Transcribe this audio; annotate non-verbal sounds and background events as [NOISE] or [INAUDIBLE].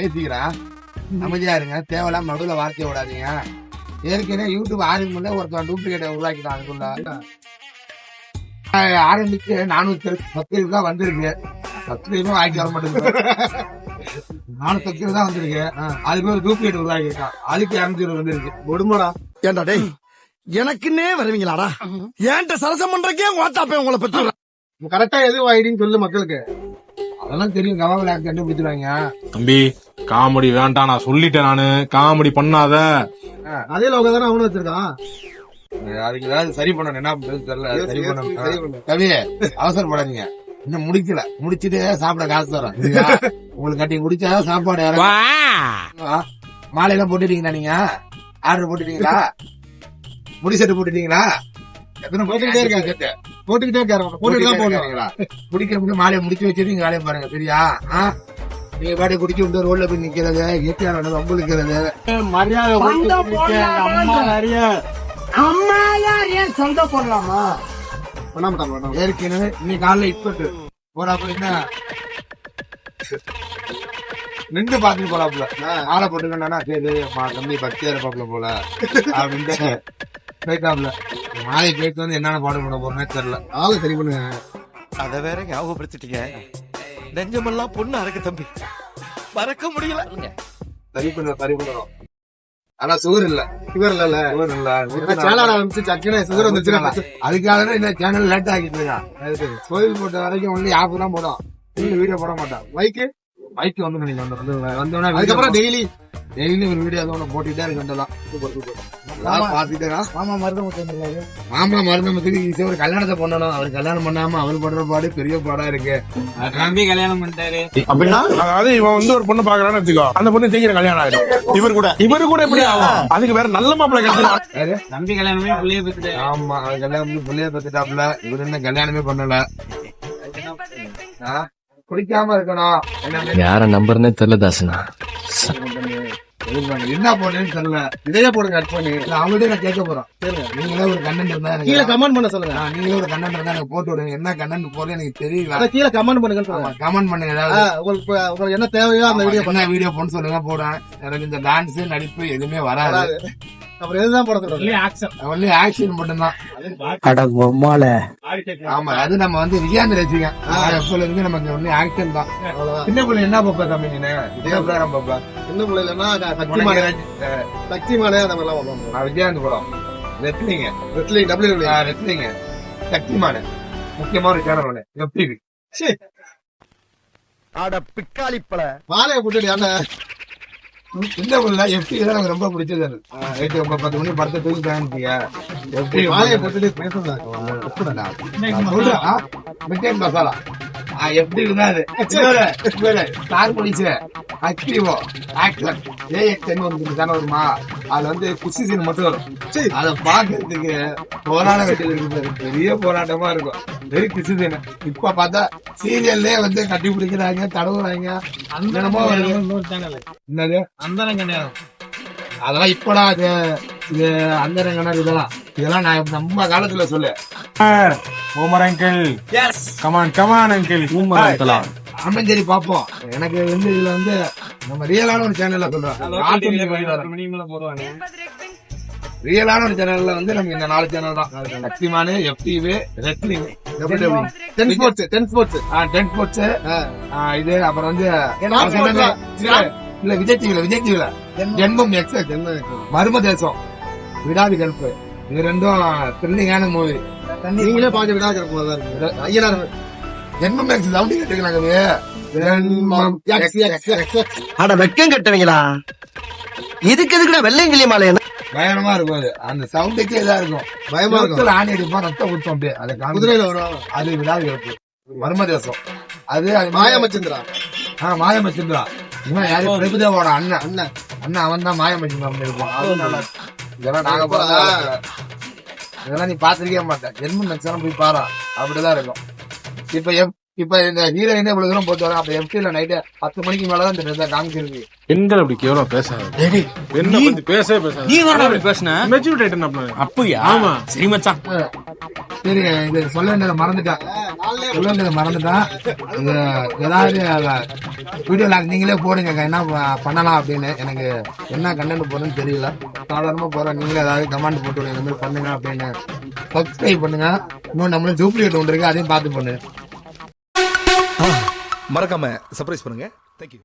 பேசிக்கிறேன் அமைதியா இருங்க. தேவையில்லாம நடுவுல வார்த்தையை விடாதீங்க. ஏற்கனவே யூடியூப் ஆரம்பிச்சு ஒருத்தன் டூப்ளிகேட்டை உருவாக்கிட்டான் அதுக்குள்ள ஆரம்பிச்சு நானூத்தி சப்ஸ்கிரைப் தான் வந்திருக்கு. சப்ஸ்கிரைபும் வாங்கி வர மாட்டேங்குது நானூத்தி சப்ஸ்கிரைப் தான் வந்திருக்கு. அதுக்கு ஒரு டூப்ளிகேட் உருவாக்கிட்டான் அதுக்கு இரநூத்தி இருபது வந்திருக்கு. கொடுமடா ஏன்டா டேய் எனக்குன்னே வருவீங்களாடா? ஏன்ட்ட சரசம் பண்றக்கே ஓட்டாப்பே உங்களை பத்தி கரெக்டா எது ஐடின்னு சொல்லு மக்களுக்கு. அதெல்லாம் தெரியும். கவாவில் கண்டுபிடிச்சிருவாங்க? தம்பி காமெடி வேண்டாம் நான் சொல்லிட்டேன் நானு. காமெடி பண்ணாத. அதே லோக தானே அவனு வச்சிருக்கான் அதுக்கு ஏதாவது சரி பண்ணணும். என்ன தெரியல. சரி பண்ணணும். பண்ணணும். கவி அவசரப்படாதீங்க. இன்னும் முடிக்கல. முடிச்சிட்டு சாப்பிட காசு தரோம். சரியா? [LAUGHS] உங்களுக்கு கட்டி குடிச்சா சாப்பாடு மாலையெல்லாம் போட்டுட்டீங்களா நீங்க? ஆர்டர் போட்டுட்டீங்களா? முடி செட்டு போட்டுட்டீங்களா? எத்தனை போட்டுக்கிட்டே இருக்கா செட்டு போட்டுக்கிட்டே இருக்காரு. போட்டுட்டு தான் போடுவாங்க போட்டுங்களா குடிக்கிற முடியும் மாலையை முடிச்சு வச்சுட்டு நீங்க வேலையை பாருங்க. சரியா? ஆ? நீங்க பாட்டு குடிச்சு விட்டு ரோட்ல போய் நிக்கிறது இயற்கையான வம்புழுக்கிறது மரியாதை அம்மா நிறைய அம்மா யார்? ஏன் சண்டை போடலாமா? பண்ணாமட்டாங்க பண்ணாம ஏற்கனவே இன்னைக்கு காலைல இப்பட்டு போறாப்புல என்ன? நின்று பாத்துட்டு போறாப்புல. ஆளை போட்டுக்கண்ணா சரி தம்பி பக்தியா இருப்பாப்புல போல. அப்படின்ட்டு போயிட்டாப்புல. மாலை போயிட்டு வந்து என்னென்ன பாடு பண்ண போறேன்னே தெரியல. ஆளு சரி பண்ணுங்க. அத வேற ஞாபகப்படுத்திட்டீங்க. நெஞ்சமெல்லாம் பொண்ணு அறக்கு தம்பி. மறக்க முடியல. சரி பண்ண சரி பண்ணணும் ஆனா சுகர் இல்ல. இவர் இல்ல சுகர் இல்ல. சேனல் ஆரம்பிச்சு சக்குனே சுகர் வந்துச்சுன்னா அதுக்காக தான் இந்த சேனல் லேட் ஆகிட்டு இருக்கான் கோயில் போட்ட வரைக்கும் ஒன்லி ஆப் தான் போடும். வீடியோ போட மாட்டான் மைக்கு மைக் வந்து நீங்க வந்து வந்தோடனே அதுக்கப்புறம் டெய்லி டெய்லி ஒரு வீடியோ அதோட போட்டுட்டே இருக்கண்டலாம் பாத்துட்டே மாமா மருந்து மாமா மருந்தமத்துக்கு ஈஸியா ஒரு கல்யாணத்தை பண்ணணும். அவர் கல்யாணம் பண்ணாம அவர் பண்ற பாடு பெரிய பாடா இருக்கு. தம்பி கல்யாணம் பண்ணிட்டாரு. அப்படின்னா? அதாவது இவன் வந்து ஒரு பொண்ணு பாக்குறான்னு வச்சுக்கோ. அந்த பொண்ணு சீக்கிரம் கல்யாணம் ஆயிடும். இவர் கூட. இவரு கூட எப்படி ஆகும்? அதுக்கு வேற நல்ல மாப்பிள்ளை கிடைச்சிடும் தம்பி கல்யாணமே புள்ளைய பத்துட்டு ஆமா அவர் கல்யாணம் பண்ணி பிள்ளைய பத்துட்டாப்ல இவர் என்ன கல்யாணமே பண்ணல? குடிக்காம இருக்கணும். என்ன யார நம்பர்னே தெரியல தாசனா. என்ன போடுறேன்னு தெரியல இதையே போடுங்க கட் பண்ணி. அவங்கள்ட்ட நான் கேட்க போறோம். நீங்களே ஒரு கண்ணன் இருந்தா கீழே கமெண்ட் பண்ண சொல்லுங்க. நீங்களே ஒரு கண்ணன் இருந்தா எனக்கு போட்டு விடுங்க. என்ன கண்ணன் போறது எனக்கு தெரியல. கீழே கமெண்ட் பண்ணுங்கன்னு சொல்லுங்க. கமெண்ட் பண்ணுங்க ஏதாவது. உங்களுக்கு உங்களுக்கு என்ன தேவையோ அந்த வீடியோ என்ன வீடியோ போன்னு சொல்லுங்க போடுறேன். எனக்கு இந்த டான்ஸ் நடிப்பு எதுவுமே வராது. அப்புறம் எதுதான் போட சொல்றது? ஒன்லி ஆக்ஷன் மட்டும்தான். அட பொம்மால ஆமா அது நம்ம வந்து விஜயாந்த் ரசிகன். எப்பல இருந்து நமக்கு ஒன்லி ஆக்ஷன் தான். சின்ன பிள்ளை என்ன பாப்பா தம்பி நீ பாப்பா. சின்ன பிள்ளைலன்னா சக்தி உனக்கு மாடே ஏதாச்சும், சக்தி மாடே அந்த மாதிரிலாம் பார்ப்போம் நான் விஜயாந்த் படம். ரெஸ்லிங்க ரெஸ்லிங் டபிள்யூ ரெஸ்லிங்க சக்திமான. முக்கியமான ஒரு சேனல் ஒண்ணு எஃப்டிவி அட பிக்காளிப்பல மாலையை போட்டுட்டு சின்ன பிள்ளை எஃப்டி தான் எனக்கு ரொம்ப பிடிச்சது ஒன்பது பத்து மணி படத்தை தூக்கி தாங்கிட்டீங்க எஃப்டி மாலையை போட்டுட்டு பேசுறதா? மிட்டேன் மசாலா. எப்படி இருந்தாரு ஸ்டார் போலீஸ் ஆக்டிவோ ஆக்டர் ஏஎக்ஸ்என் வந்து தானே வருமா? அதுல வந்து குஷி சீன் மட்டும் வரும். அத பாக்குறதுக்கு போராட வேண்டியது பெரிய போராட்டமா இருக்கும். வெரி குஷி சீன். இப்ப பார்த்தா சீரியல்லே வந்து கட்டி பிடிக்கிறாங்க தடவுறாங்க. வருது. என்னது? அந்தரம் கிடையாது அதெல்லாம் இப்படா இது இது அந்த கிணறு இதெல்லாம். இதெல்லாம் நான் நம்ம காலத்துல சொல்லு. Omar uncle come on come on uncle ஆமாம் சரி பாப்போம். எனக்கு வந்து இதுல வந்து நம்ம ரியலான ஒரு சேனல்ல போடுவாங்க ரியலான ஒரு சேனல்ல வந்து நம்ம இந்த நாலு சேனல் தான். Shaktimaan FTV wrestling Ten Sports Ten Sports Ten Sports இது அப்புறம் வந்து. இல்ல, விஜய் டிவில விஜய் டிவில ஜென்மம் எக்ஸ் மர்ம தேசம். விடாது கல்ப்பு இது ரெண்டும் த்ரில்லிங்கான மூவி நீங்களே பாக்க விடாது போதா இருக்கு. ஐயனார் ஜென்மம் எக்ஸ் சவுண்ட் கேட்டுக்கிறாங்க. அட வெக்கம் கட்டுவீங்களா? இதுக்கு எதுக்குடா வெள்ளையங்கிலி மாலை என்ன? பயங்கரமா இருக்கும் அது. அந்த சவுண்டுக்கே இதா இருக்கும். பயமா இருக்கும். ஆணி அடிப்பா ரத்தம் ஊற்றும் அப்படியே. அதை குதிரையில வரும். அது விடாது கல்ப்பு மர்ம தேசம். அது அது மாயா மச்சந்திரா. ஆ மாயமச்சந்திரா இவன் யாரு? பிரபுதேவோட அண்ணன். அண்ணன். அண்ணன் அவன் தான் மாயமச்சந்திரா இருப்பான் அது நல்லா இருக்கும். இதெல்லாம் நாங்க பார்த்தா இதெல்லாம் நீ பாத்திருக்கவே மாட்டேன். ஜென்ம நட்சத்திரம் போய் பாரா. அப்படிதான் இருக்கும். இப்ப எப் இப்ப இந்த ஹீரோயின் இவ்வளவு தூரம் போட்டு வரோம் அப்ப எம்டில நைட்டு பத்து மணிக்கு மேலதான் இந்த இதை காமிச்சிருக்கு. பெண்கள் அப்படி கேவலம் பேசாது. பெண்ணை பத்தி பேசவே பேசாது. நீ என்னடா அப்படி பேசுன? மெச்சூரிட்டி என்ன அப்படியா? ஆமா. சரி மச்சான். சரி இது சொல்ல வேண்டியதை மறந்துட்டேன் சொல்ல வேண்டியதை மறந்துட்டேன் இது ஏதாவது வீடியோ நாங்கள் நீங்களே போடுங்க என்ன பண்ணலாம் அப்படின்னு. எனக்கு என்ன கண்டென்ட் போடுன்னு தெரியல. சாதாரணமாக போகிறேன் நீங்களே ஏதாவது கமெண்ட் போட்டு இந்த மாதிரி பண்ணுங்க அப்படின்னு. சப்ஸ்கிரைப் பண்ணுங்க. இன்னும் நம்மளும் டூப்ளிகேட் ஒன்று இருக்கு. அதையும் பார்த்து பண்ணுங்க மறக்காம சர்ப்ரைஸ் பண்ணுங்க. தேங்க்யூ